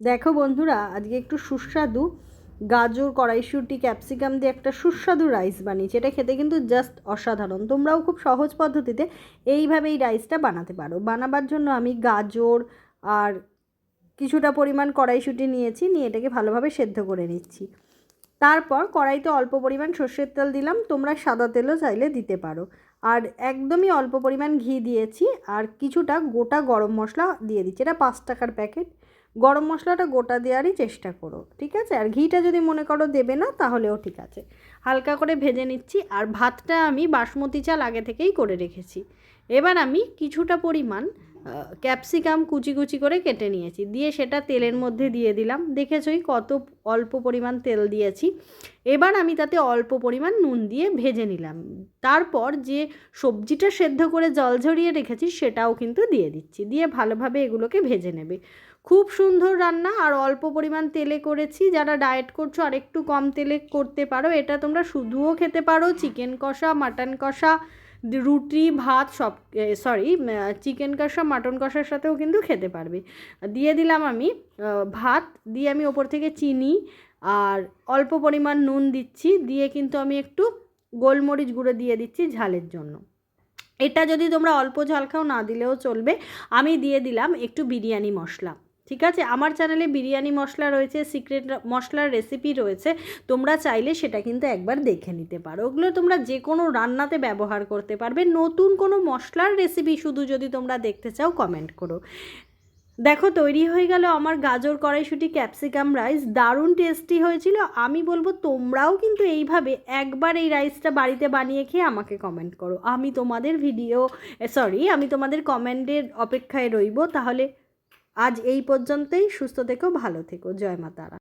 দেখো বন্ধুরা, আজকে একটু সুস্বাদু গাজর, কড়াইশুঁটি, ক্যাপসিকাম দিয়ে একটা সুস্বাদু রাইস বানিয়েছি। এটা খেতে কিন্তু জাস্ট অসাধারণ। তোমরাও খুব সহজ পদ্ধতিতে এইভাবে এই রাইসটা বানাতে পারো। বানাবার জন্য আমি গাজর আর কিছুটা পরিমাণ কড়াইশুঁটি নিয়েছি, নিয়ে এটাকে ভালোভাবে সেদ্ধ করে নিচ্ছি। তারপর কড়াইতে অল্প পরিমাণ সর্ষের তেল দিলাম, তোমরা সাদা তেলও চাইলে দিতে পারো। আর একদমই অল্প পরিমাণ ঘি দিয়েছি, আর কিছুটা গোটা গরম মশলা দিয়ে দিচ্ছি। এটা পাঁচ টাকার প্যাকেট। গরম মশলাটা গোটা দেওয়ারই চেষ্টা করো, ঠিক আছে? আর ঘিটা যদি মনে করো দেবে না, তাহলেও ঠিক আছে। হালকা করে ভেজে নিচ্ছি, আর ভাতটা আমি বাসমতি চাল আগে থেকেই করে রেখেছি। এবার আমি কিছুটা পরিমাণ ক্যাপসিকাম কুচি কুচি করে কেটে নিয়েছি। দিয়ে সেটা তেলের মধ্যে দিয়ে দিলাম। দেখেছই কত অল্প পরিমাণ তেল দিয়েছি। এবার আমি তাতে অল্প পরিমাণ নুন দিয়ে ভেজে নিলাম। তারপর যে সবজিটা সেদ্ধ করে জল ঝরিয়ে রেখেছি সেটাও কিন্তু দিয়ে দিচ্ছি। দিয়ে ভালোভাবে এগুলোকে ভেজে নেবে। খুব সুন্দর রান্না আর অল্প পরিমাণ তেলে করেছি। যারা ডায়েট করছ আর একটু কম তেলে করতে পারো, এটা তোমরা শুধুও খেতে পারো। চিকেন কষা, মাটন কষা রুটি, ভাত সব সরি চিকেন কষা মাটন কষার সাথেও কিন্তু খেতে পারবে। দিয়ে দিলাম আমি ভাত, দিয়ে আমি ওপর থেকে চিনি আর অল্প পরিমাণ নুন দিচ্ছি। দিয়ে কিন্তু আমি একটু গোলমরিচ গুঁড়ো দিয়ে দিচ্ছি ঝালের জন্য। এটা যদি তোমরা অল্প ঝাল খাও না দিলেও চলবে। আমি দিয়ে দিলাম একটু বিরিয়ানি মশলা। ঠিক আছে? আমার চ্যানেলে বিরিয়ানি মশলা রয়েছে সিক্রেট মশলার রেসিপি রয়েছে, তোমরা চাইলে সেটা কিন্তু একবার দেখে নিতে পারো। ওগুলো তোমরা যে কোনো রান্নাতে ব্যবহার করতে পারবে। নতুন কোনো মশলার রেসিপি শুধু যদি তোমরা দেখতে চাও কমেন্ট করো। দেখো, তৈরি হয়ে গেল আমার গাজর কড়াইশুটি ক্যাপসিকাম রাইস দারুণ টেস্টি হয়েছিল। আমি বলব, তোমরাও কিন্তু এইভাবে একবার এই রাইসটা বাড়িতে বানিয়ে খেয়ে আমাকে কমেন্ট করো। আমি তোমাদের ভিডিও সরি আমি তোমাদের কমেন্টের অপেক্ষায় রইব। তাহলে আজ এই পর্যন্তই সুস্থ থেকো ভালো থেকো। জয় মা তারা।